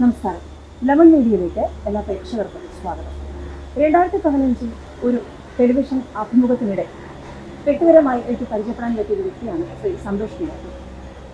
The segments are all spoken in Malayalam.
നമസ്കാരം. ലെവൻ മീഡിയയിലേക്ക് എല്ലാ പ്രേക്ഷകർക്കും സ്വാഗതം. രണ്ടായിരത്തി പതിനഞ്ചിൽ ഒരു ടെലിവിഷൻ അഭിമുഖത്തിനിടെ വ്യക്തിപരമായി എനിക്ക് പരിചയപ്പെടാൻ പറ്റിയ വ്യക്തിയാണ് ശ്രീ സന്തോഷ് കുമാർ.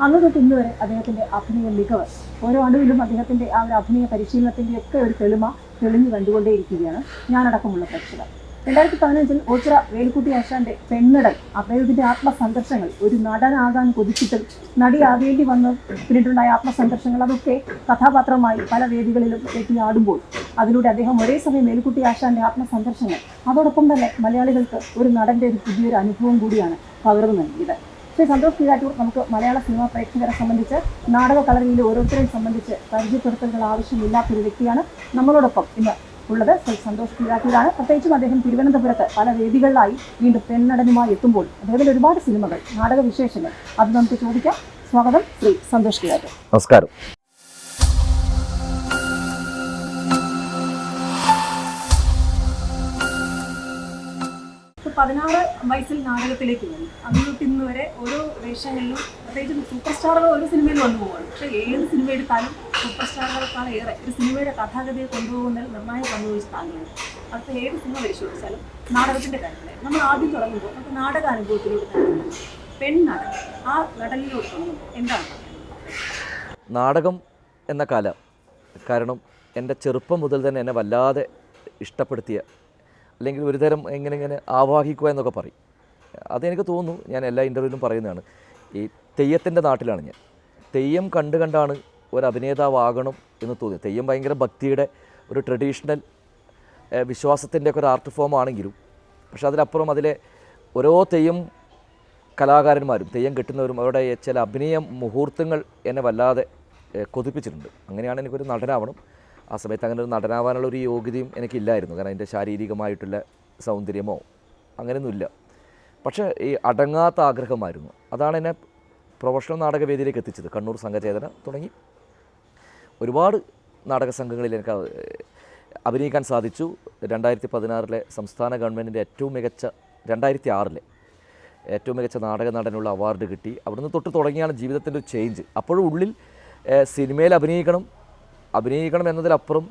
അന്ന് തൊട്ട് ഇന്ന് വരെ അദ്ദേഹത്തിന്റെ അഭിനയ മികവ് ഓരോ അണുവിലും അദ്ദേഹത്തിന്റെ ആ ഒരു അഭിനയ പരിശീലനത്തിന്റെ ഒക്കെ ഒരു തെളിമ തെളിഞ്ഞു കണ്ടുകൊണ്ടേയിരിക്കുകയാണ് ഞാനടക്കമുള്ള പ്രേക്ഷകർ. രണ്ടായിരത്തി പതിനഞ്ചിൽ ഓച്ചിറ വേൽക്കുട്ടി ആശാന്റെ പെണ്ണടൽ അദ്ദേഹത്തിന്റെ ആത്മസംഘർഷങ്ങൾ ഒരു നടനാകാൻ കൊതിച്ചിട്ടും നടിയാകേണ്ടി വന്ന് പിന്നീടുണ്ടായ ആത്മസംഘർഷങ്ങൾ അതൊക്കെ കഥാപാത്രമായി പല വേദികളിലും എത്തിയാടുമ്പോൾ അതിലൂടെ അദ്ദേഹം ഒരേ സമയം മേൽക്കുട്ടി ആശാന്റെ ആത്മസംഘർഷങ്ങൾ അതോടൊപ്പം തന്നെ മലയാളികൾക്ക് ഒരു നടന്റെ ഒരു പുതിയൊരു അനുഭവം കൂടിയാണ് പകർന്നു നൽകിയത്. ശ്രീ സന്തോഷ് കീഴാറ്റൂർ നമുക്ക് മലയാള സിനിമാ പ്രേക്ഷകരെ സംബന്ധിച്ച് നാടക കളരിയിലെ ഓരോരുത്തരെയും സംബന്ധിച്ച് പരിചയപ്പെടുത്തലുകൾ ആവശ്യമില്ലാത്തൊരു വ്യക്തിയാണ്. നമ്മളോടൊപ്പം ഇന്ന് ഉള്ളത്. ശ്രീ സന്തോഷ് കീഴാറ്റൂരാണ്. പ്രത്യേകിച്ചും അദ്ദേഹം തിരുവനന്തപുരത്ത് പല വേദികളിലായി വീണ്ടും പെണ്ണടനുമായി എത്തുമ്പോൾ അദ്ദേഹത്തിന്റെ ഒരുപാട് സിനിമകൾ നാടക വിശേഷങ്ങൾ അത് നമുക്ക് ചോദിക്കാം. സ്വാഗതം ശ്രീ സന്തോഷ് കീഴാറ്റൂർ. നമസ്കാരം. പതിനാറ് വയസ്സിൽ നാടകത്തിലേക്ക് വന്നു. അന്ന് ഇന്ന് വരെ ഓരോ വേഷങ്ങളിലും പ്രത്യേകിച്ച് സൂപ്പർ സ്റ്റാറുകൾ ഒരു സിനിമയിൽ വന്നു പോവാണ്. പക്ഷേ ഏത് സിനിമ എടുത്താലും സൂപ്പർ സ്റ്റാറുകളെക്കാൾ ഏറെ ഒരു സിനിമയുടെ കഥാഗതിയെ കൊണ്ടുപോകുന്നതിൽ നിർണായക പങ്ക് വഹിച്ച താങ്ങിയാണ് അടുത്ത ഏത് സിനിമ പരിശോധിച്ചാലും നാടകത്തിന്റെ കാര്യങ്ങളെ നമ്മൾ ആദ്യം തുടങ്ങുമ്പോൾ നമുക്ക് നാടക അനുഭവത്തിലൂടെ പെൺ നാടകം ആ നടലിലൂടെ തുടങ്ങുമ്പോൾ എന്താണ്? നാടകം എന്ന കല കാരണം എന്റെ ചെറുപ്പം മുതൽ തന്നെ എന്നെ വല്ലാതെ ഇഷ്ടപ്പെടുത്തിയ അല്ലെങ്കിൽ ഒരുതരം എങ്ങനെ ഇങ്ങനെ ആവാഹിക്കുക എന്നൊക്കെ പറയും. അതെനിക്ക് തോന്നുന്നു ഞാൻ എല്ലാ ഇന്റർവ്യൂവിലും പറയുന്നതാണ്. ഈ തെയ്യത്തിന്റെ നാട്ടിലാണ് ഞാൻ. തെയ്യം കണ്ട് കണ്ടാണ് ഒരു അഭിനേതാവാകണം എന്ന് തോന്നി തെയ്യം ഭയങ്കര ഭക്തിയുടെ ഒരു ട്രഡീഷണൽ വിശ്വാസത്തിന്റെ ഒക്കെ ഒരു ആർട്ട് ഫോം ആണെങ്കിലും പക്ഷെ അതിലപ്പുറം അതിലെ ഓരോ തെയ്യം കലാകാരന്മാരും തെയ്യം കെട്ടുന്നവരും അവരുടെ ചില അഭിനയ മുഹൂർത്തങ്ങൾ എന്നെ വല്ലാതെ കൊതിപ്പിച്ചിട്ടുണ്ട്. അങ്ങനെയാണ് എനിക്കൊരു നടനാവണം. ആ സമയത്ത് അങ്ങനെ ഒരു നടനാവാനുള്ള ഒരു യോഗ്യതയും എനിക്കില്ലായിരുന്നു. കാരണം എന്റെ ശാരീരികമായിട്ടുള്ള സൗന്ദര്യമോ അങ്ങനെയൊന്നുമില്ല. പക്ഷേ ഈ അടങ്ങാത്ത ആഗ്രഹമായിരുന്നു. അതാണ് എന്നെ പ്രൊഫഷണൽ നാടകവേദിയിലേക്ക് എത്തിച്ചത്. കണ്ണൂർ സംഘചേതന തുടങ്ങി. ഒരുപാട് നാടക സംഘങ്ങളിൽ എനിക്ക് അഭിനയിക്കാൻ സാധിച്ചു. രണ്ടായിരത്തി പതിനാറിലെ സംസ്ഥാന ഗവൺമെന്റിന്റെ ഏറ്റവും മികച്ച രണ്ടായിരത്തി ആറിലെ ഏറ്റവും മികച്ച നാടക നടനുള്ള അവാർഡ് കിട്ടി. അവിടുന്ന് തൊട്ട് തുടങ്ങിയാണ് ജീവിതത്തിന്റെ ഒരു ചേഞ്ച് അപ്പോഴും ഉള്ളിൽ സിനിമയിൽ അഭിനയിക്കണം അഭിനയിക്കണം എന്നതിലപ്പുറം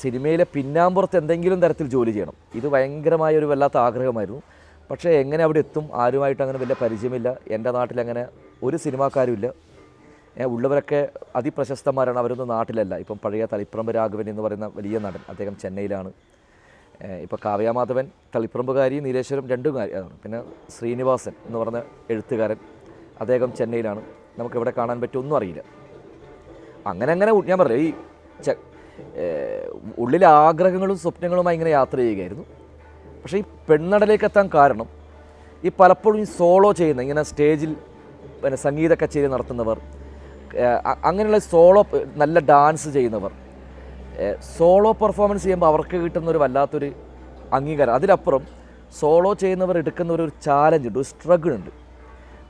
സിനിമയിലെ പിന്നാമ്പുറത്ത് എന്തെങ്കിലും തരത്തിൽ ജോലി ചെയ്യണം. ഇത് ഭയങ്കരമായ ഒരു വല്ലാത്ത ആഗ്രഹമായിരുന്നു. പക്ഷേ എങ്ങനെ അവിടെ എത്തും ആരുമായിട്ട് അങ്ങനെ വലിയ പരിചയമില്ല. എന്റെ നാട്ടിൽ അങ്ങനെ ഒരു സിനിമാക്കാരുമില്ല. ഉള്ളവരൊക്കെ അതിപ്രശസ്തന്മാരാണ് അവരൊന്നും നാട്ടിലല്ല. ഇപ്പം പഴയ തളിപ്പറമ്പ് രാഘവൻ എന്ന് പറയുന്ന വലിയ നടൻ അദ്ദേഹം ചെന്നൈയിലാണ്. ഇപ്പോൾ കാവ്യാമാധവൻ തളിപ്പറമ്പുകാരി നീലേശ്വരം രണ്ടും കാര്യമാണ് പിന്നെ ശ്രീനിവാസൻ എന്ന് പറഞ്ഞ എഴുത്തുകാരൻ അദ്ദേഹം ചെന്നൈയിലാണ്. നമുക്കിവിടെ കാണാൻ പറ്റുമൊന്നും അറിയില്ല. അങ്ങനെ അങ്ങനെ ഞാൻ പറഞ്ഞു ഈ ച ഉള്ളിലെ ആഗ്രഹങ്ങളും സ്വപ്നങ്ങളുമായി ഇങ്ങനെ യാത്ര ചെയ്യുകയായിരുന്നു. പക്ഷേ ഈ പെണ്ണടലേക്ക് എത്താൻ കാരണം ഈ പലപ്പോഴും ഈ സോളോ ചെയ്യുന്ന ഇങ്ങനെ സ്റ്റേജിൽ പിന്നെ സംഗീത കച്ചേരി നടത്തുന്നവർ അങ്ങനെയുള്ള സോളോ നല്ല ഡാൻസ് ചെയ്യുന്നവർ. സോളോ പെർഫോമൻസ് ചെയ്യുമ്പോൾ അവർക്ക് കിട്ടുന്ന ഒരു വല്ലാത്തൊരു അംഗീകാരം. അതിലപ്പുറം സോളോ ചെയ്യുന്നവർ എടുക്കുന്ന ഒരു ചാലഞ്ച് ഉണ്ട് ഒരു സ്ട്രഗിൾ ഉണ്ട്.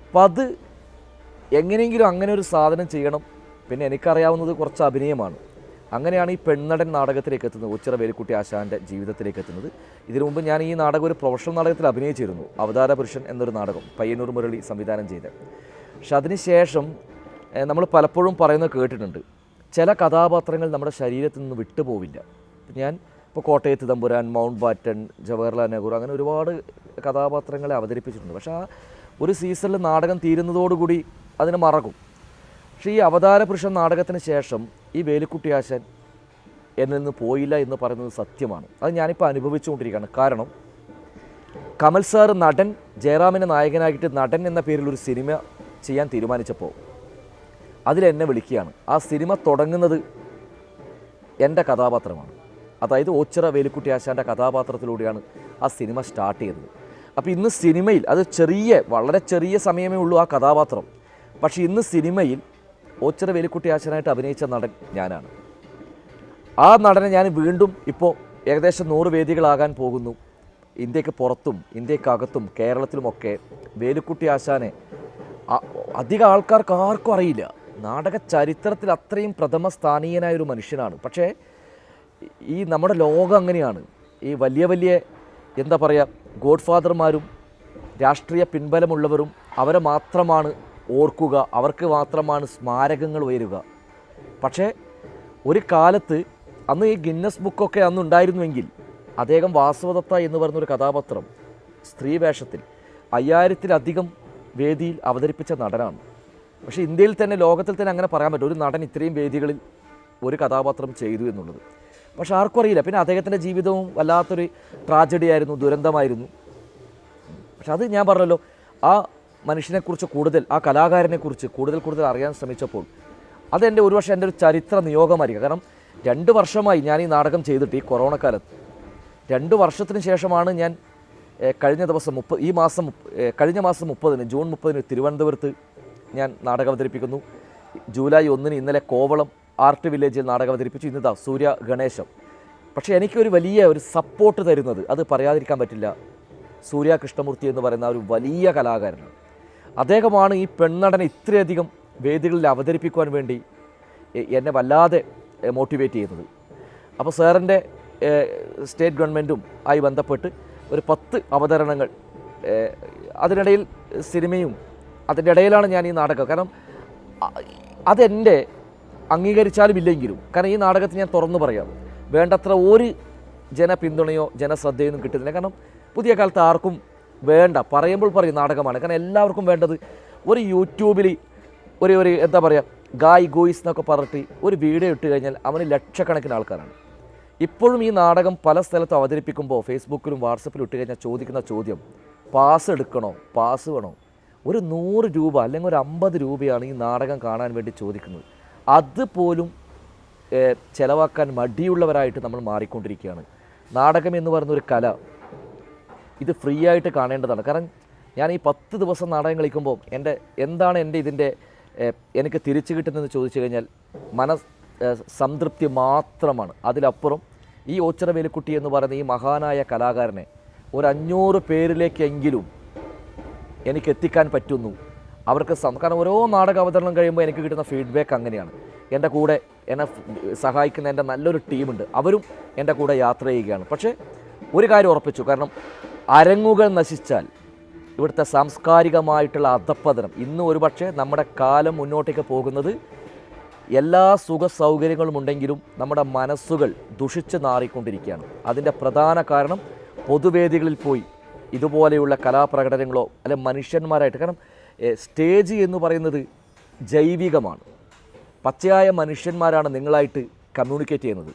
അപ്പം അത് എങ്ങനെയെങ്കിലും അങ്ങനെ ഒരു സാധനം ചെയ്യണം. പിന്നെ എനിക്കറിയാവുന്നത് കുറച്ച് അഭിനയമാണ്. അങ്ങനെയാണ് ഈ പെണ്ണടൻ നാടകത്തിലേക്ക് എത്തുന്നത് ഉച്ചിറ വേലിക്കുട്ടി ആശാന്റെ ജീവിതത്തിലേക്ക് എത്തുന്നത്. ഇതിനു മുമ്പ് ഞാൻ ഈ നാടകം ഒരു പ്രൊഫഷണൽ നാടകത്തിൽ അഭിനയിച്ചിരുന്നു അവതാര പുരുഷൻ എന്നൊരു നാടകം പയ്യന്നൂർ മുരളി സംവിധാനം ചെയ്ത്. പക്ഷെ അതിനുശേഷം നമ്മൾ പലപ്പോഴും പറയുന്നത് കേട്ടിട്ടുണ്ട്. ചില കഥാപാത്രങ്ങൾ നമ്മുടെ ശരീരത്തിൽ നിന്ന് വിട്ടുപോവില്ല. ഞാൻ ഇപ്പോൾ കോട്ടയത്ത് തമ്പുരാൻ മൗണ്ട് ബാറ്റൺ ജവഹർലാൽ നെഹ്റു അങ്ങനെ ഒരുപാട് കഥാപാത്രങ്ങളെ അവതരിപ്പിച്ചിട്ടുണ്ട്. പക്ഷേ ആ ഒരു സീസണിൽ നാടകം തീരുന്നതോടുകൂടി അതിന് മറക്കും. പക്ഷേ ഈ അവതാര പുരുഷൻ നാടകത്തിന് ശേഷം ഈ വേലിക്കുട്ടിയാശൻ എന്നിൽ നിന്ന് പോയില്ല എന്ന് പറയുന്നത് സത്യമാണ്. അത് ഞാനിപ്പോൾ അനുഭവിച്ചുകൊണ്ടിരിക്കുകയാണ്. കാരണം കമൽ സാർ നടൻ ജയറാമിനെ നായകനായിട്ട് നടൻ എന്ന പേരിൽ ഒരു സിനിമ ചെയ്യാൻ തീരുമാനിച്ചപ്പോൾ അതിലെന്നെ വിളിക്കുകയാണ്. ആ സിനിമ തുടങ്ങുന്നത് എന്റെ കഥാപാത്രമാണ്. അതായത് ഓച്ചിറ വേലുക്കുട്ടി ആശാന്റെ കഥാപാത്രത്തിലൂടെയാണ് ആ സിനിമ സ്റ്റാർട്ട് ചെയ്തത്. അപ്പോൾ ഇന്ന് സിനിമയിൽ അത് ചെറിയ വളരെ ചെറിയ സമയമേ ഉള്ളൂ ആ കഥാപാത്രം. പക്ഷേ ഇന്ന് സിനിമയിൽ ഓച്ചിറ വേലുക്കുട്ടി ആശാനായിട്ട് അഭിനയിച്ച നടൻ ഞാനാണ്. ആ നടനെ ഞാൻ വീണ്ടും ഇപ്പോൾ ഏകദേശം നൂറ് വേദികളാകാൻ പോകുന്നു. ഇന്ത്യയ്ക്ക് പുറത്തും ഇന്ത്യക്കകത്തും കേരളത്തിലുമൊക്കെ വേലുക്കുട്ടി ആശാനെ അധികം ആൾക്കാർക്ക് ആർക്കും അറിയില്ല. നാടക ചരിത്രത്തിൽ അത്രയും പ്രഥമ സ്ഥാനീയനായ ഒരു മനുഷ്യനാണ്. പക്ഷേ ഈ നമ്മുടെ ലോകം അങ്ങനെയാണ്. ഈ വലിയ വലിയ എന്താ പറയുക ഗോഡ് ഫാദർമാരും രാഷ്ട്രീയ പിൻബലമുള്ളവരും അവരെ മാത്രമാണ് ഓർക്കുക. അവർക്ക് മാത്രമാണ് സ്മാരകങ്ങൾ ഉയരുക. പക്ഷേ ഒരു കാലത്ത് അന്ന് ഈ ഗിന്നസ് ബുക്കൊക്കെ അന്ന് ഉണ്ടായിരുന്നുവെങ്കിൽ അദ്ദേഹം വാസവദത്ത എന്ന് പറഞ്ഞൊരു കഥാപാത്രം സ്ത്രീ വേഷത്തിൽ അയ്യായിരത്തിലധികം വേദിയിൽ അവതരിപ്പിച്ച നടനാണ്. പക്ഷേ ഇന്ത്യയിൽ തന്നെ ലോകത്തിൽ തന്നെ അങ്ങനെ പറയാൻ പറ്റും ഒരു നടൻ ഇത്രയും വേദികളിൽ ഒരു കഥാപാത്രം ചെയ്തു എന്നുള്ളത്. പക്ഷെ ആർക്കും അറിയില്ല. പിന്നെ അദ്ദേഹത്തിന്റെ ജീവിതവും വല്ലാത്തൊരു ട്രാജഡി ആയിരുന്നു ദുരന്തമായിരുന്നു. പക്ഷെ അത് ഞാൻ പറഞ്ഞല്ലോ ആ മനുഷ്യനെക്കുറിച്ച് കൂടുതൽ ആ കലാകാരനെക്കുറിച്ച് കൂടുതൽ കൂടുതൽ അറിയാൻ ശ്രമിച്ചപ്പോൾ അതെന്റെ ഒരു വർഷം എന്റെ ഒരു ചരിത്ര നിയോഗമായിരിക്കും. കാരണം രണ്ട് വർഷമായി ഞാൻ ഈ നാടകം ചെയ്തിട്ട് ഈ കൊറോണ കാലത്ത് രണ്ട് വർഷത്തിന് ശേഷമാണ് ഞാൻ കഴിഞ്ഞ ദിവസം മുപ്പത് ഈ മാസം കഴിഞ്ഞ മാസം മുപ്പതിന് ജൂൺ മുപ്പതിന് തിരുവനന്തപുരത്ത് ഞാൻ നാടകം അവതരിപ്പിക്കുന്നു. ജൂലൈ ഒന്നിന് ഇന്നലെ കോവളം ആർട്ട് വില്ലേജിൽ നാടകം അവതരിപ്പിച്ചു. ഇന്നിതാ സൂര്യ ഗണേശം. പക്ഷേ എനിക്കൊരു വലിയ ഒരു സപ്പോർട്ട് തരുന്നത് അത് പറയാതിരിക്കാൻ പറ്റില്ല. സൂര്യ കൃഷ്ണമൂർത്തി എന്ന് പറയുന്ന ഒരു വലിയ കലാകാരനാണ്. അദ്ദേഹമാണ് ഈ പെണ്ണടനെ ഇത്രയധികം വേദികളിൽ അവതരിപ്പിക്കുവാൻ വേണ്ടി എന്നെ വല്ലാതെ മോട്ടിവേറ്റ് ചെയ്യുന്നത്. അപ്പോൾ സാറിന്റെ സ്റ്റേറ്റ് ഗവൺമെന്റും ആയി ബന്ധപ്പെട്ട് ഒരു പത്ത് അവതരണങ്ങൾ അതിനിടയിൽ സിനിമയും അതിന്റെ ഇടയിലാണ് ഞാൻ ഈ നാടകം. കാരണം അതെന്റെ അംഗീകരിച്ചാലും ഇല്ലെങ്കിലും കാരണം ഈ നാടകത്തിന് ഞാൻ തുറന്നു പറയാം വേണ്ടത്ര ഒരു ജനപിന്തുണയോ ജനശ്രദ്ധയൊന്നും കിട്ടുന്നില്ല. കാരണം പുതിയ കാലത്ത് ആർക്കും വേണ്ട പറയുമ്പോൾ പറയും നാടകമാണ്. കാരണം എല്ലാവർക്കും വേണ്ടത് ഒരു യൂട്യൂബിൽ ഒരു ഒരു എന്താ പറയുക ഗായ് ഗോയിസ് എന്നൊക്കെ പറഞ്ഞിട്ട് ഒരു വീഡിയോ ഇട്ട് കഴിഞ്ഞാൽ അവന് ലക്ഷക്കണക്കിന് ആൾക്കാരാണ്. ഇപ്പോഴും ഈ നാടകം പല സ്ഥലത്തും അവതരിപ്പിക്കുമ്പോൾ ഫേസ്ബുക്കിലും വാട്സപ്പിലും ഇട്ട് കഴിഞ്ഞാൽ ചോദിക്കുന്ന ചോദ്യം പാസ് എടുക്കണോ? പാസ് വേണോ? ഒരു നൂറ് രൂപ അല്ലെങ്കിൽ ഒരു അമ്പത് രൂപയാണ് ഈ നാടകം കാണാൻ വേണ്ടി ചോദിക്കുന്നത്. അതുപോലും ചിലവാക്കാൻ മടിയുള്ളവരായിട്ട് നമ്മൾ മാറിക്കൊണ്ടിരിക്കുകയാണ്. നാടകം എന്ന് പറയുന്ന ഒരു കല ഇത് ഫ്രീ ആയിട്ട് കാണേണ്ടതാണ്. കാരണം ഞാൻ ഈ പത്ത് ദിവസം നാടകം കളിക്കുമ്പോൾ എന്റെ എന്താണ് എന്റെ ഇതിന്റെ എനിക്ക് തിരിച്ചു കിട്ടുന്നതെന്ന് ചോദിച്ചു കഴിഞ്ഞാൽ മനസ് സംതൃപ്തി മാത്രമാണ്. അതിലപ്പുറം ഈ ഓച്ചിറ വേലുക്കുട്ടി എന്ന് പറയുന്ന ഈ മഹാനായ കലാകാരനെ ഒരു അഞ്ഞൂറ് പേരിലേക്കെങ്കിലും എനിക്ക് എത്തിക്കാൻ പറ്റുന്നു. അവർക്ക് കാരണം ഓരോ നാടക അവതരണം കഴിയുമ്പോൾ എനിക്ക് കിട്ടുന്ന ഫീഡ്ബാക്ക് അങ്ങനെയാണ്. എന്റെ കൂടെ എന്നെ സഹായിക്കുന്ന എന്റെ നല്ലൊരു ടീമുണ്ട്. അവരും എന്റെ കൂടെ യാത്ര ചെയ്യുകയാണ്. പക്ഷേ ഒരു കാര്യം ഉറപ്പിച്ചു. കാരണം അരങ്ങുകൾ നശിച്ചാൽ ഇവിടുത്തെ സാംസ്കാരികമായിട്ടുള്ള അധപ്പതനം ഇന്ന് ഒരുപക്ഷെ നമ്മുടെ കാലം മുന്നോട്ടേക്ക് പോകുന്നത് എല്ലാ സുഖ സൗകര്യങ്ങളും ഉണ്ടെങ്കിലും നമ്മുടെ മനസ്സുകൾ ദുഷിച്ച് നാറിക്കൊണ്ടിരിക്കുകയാണ്. അതിന്റെ പ്രധാന കാരണം പൊതുവേദികളിൽ പോയി ഇതുപോലെയുള്ള കലാപ്രകടനങ്ങളോ അല്ലെ മനുഷ്യന്മാരായിട്ട് കാരണം സ്റ്റേജ് എന്ന് പറയുന്നത് ജൈവികമാണ്. പച്ചയായ മനുഷ്യന്മാരാണ് നിങ്ങളായിട്ട് കമ്മ്യൂണിക്കേറ്റ് ചെയ്യുന്നത്.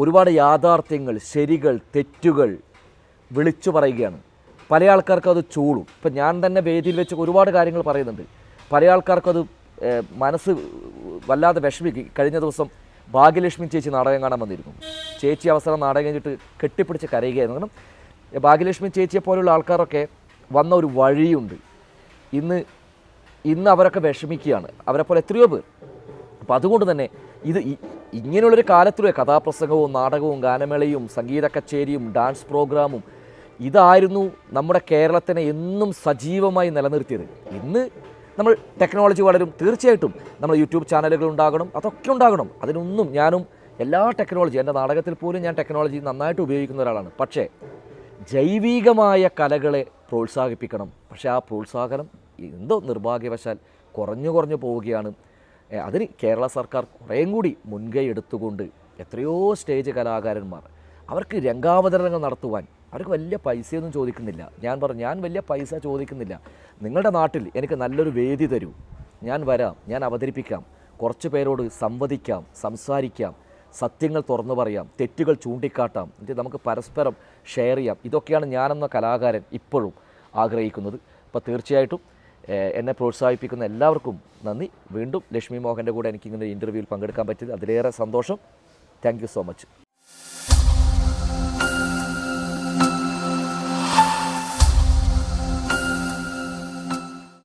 ഒരുപാട് യാഥാർത്ഥ്യങ്ങൾ ശരികൾ തെറ്റുകൾ വിളിച്ചു പറയുകയാണ്. പല ആൾക്കാർക്കും അത് ചൂളും ഇപ്പം ഞാൻ തന്നെ വേദിയിൽ വെച്ച് ഒരുപാട് കാര്യങ്ങൾ പറയുന്നുണ്ട്. പല ആൾക്കാർക്കും അത് മനസ്സ് വല്ലാതെ വിഷമിക്കും. കഴിഞ്ഞ ദിവസം ഭാഗ്യലക്ഷ്മി ചേച്ചി നാടകം കാണാൻ വന്നിരുന്നു. ചേച്ചി അവസരം നാടകം കഴിഞ്ഞിട്ട് കെട്ടിപ്പിടിച്ച് കരയുകയായിരുന്നു. കാരണം ഭാഗ്യലക്ഷ്മി ചേച്ചിയെ പോലുള്ള ആൾക്കാരൊക്കെ വന്ന ഒരു വഴിയുണ്ട്. ഇന്ന് ഇന്ന് അവരൊക്കെ വിഷമിക്കുകയാണ്. അവരെ പോലെ എത്രയോ പേർ. അപ്പോൾ അതുകൊണ്ട് തന്നെ ഇത് ഇങ്ങനെയുള്ളൊരു കാലത്തിലൂടെ കഥാപ്രസംഗവും നാടകവും ഗാനമേളയും സംഗീത കച്ചേരിയും ഡാൻസ് പ്രോഗ്രാമും ഇതായിരുന്നു നമ്മുടെ കേരളത്തിനെ എന്നും സജീവമായി നിലനിർത്തിയത്. ഇന്ന് നമ്മൾ ടെക്നോളജി വളരും. തീർച്ചയായിട്ടും നമ്മൾ യൂട്യൂബ് ചാനലുകൾ ഉണ്ടാകണം. അതൊക്കെ ഉണ്ടാകണം. അതിനൊന്നും ഞാനും എല്ലാ ടെക്നോളജി എന്റെ നാടകത്തിൽ പോലും ഞാൻ ടെക്നോളജി നന്നായിട്ട് ഉപയോഗിക്കുന്ന ഒരാളാണ്. പക്ഷേ ജൈവികമായ കലകളെ പ്രോത്സാഹിപ്പിക്കണം. പക്ഷേ ആ പ്രോത്സാഹനം എന്തോ നിർഭാഗ്യവശാൽ കുറഞ്ഞു കുറഞ്ഞു പോവുകയാണ്. അതിന് കേരള സർക്കാർ കുറേയും കൂടി മുൻകൈ എടുത്തുകൊണ്ട് എത്രയോ സ്റ്റേജ് കലാകാരന്മാർ അവർക്ക് രംഗാവതരണങ്ങൾ നടത്തുവാൻ അവർക്ക് വലിയ പൈസയൊന്നും ചോദിക്കുന്നില്ല. ഞാൻ പറഞ്ഞു ഞാൻ വലിയ പൈസ ചോദിക്കുന്നില്ല. നിങ്ങളുടെ നാട്ടിൽ എനിക്ക് നല്ലൊരു വേദി തരൂ. ഞാൻ വരാം ഞാൻ അവതരിപ്പിക്കാം. കുറച്ച് പേരോട് സംവദിക്കാം സംസാരിക്കാം. സത്യങ്ങൾ തുറന്നു പറയാം തെറ്റുകൾ ചൂണ്ടിക്കാട്ടാം എന്നിട്ട് നമുക്ക് പരസ്പരം ഷെയർ ചെയ്യാം. ഇതൊക്കെയാണ് ഞാനെന്ന കലാകാരൻ ഇപ്പോഴും ആഗ്രഹിക്കുന്നത്. അപ്പോൾ തീർച്ചയായിട്ടും എന്നെ പ്രോത്സാഹിപ്പിക്കുന്ന എല്ലാവർക്കും നന്ദി. വീണ്ടും ലക്ഷ്മി മോഹന്റെ കൂടെ എനിക്കിങ്ങനെ ഇന്റർവ്യൂവിൽ പങ്കെടുക്കാൻ പറ്റിയത്. അതിലേറെ സന്തോഷം. Thank so much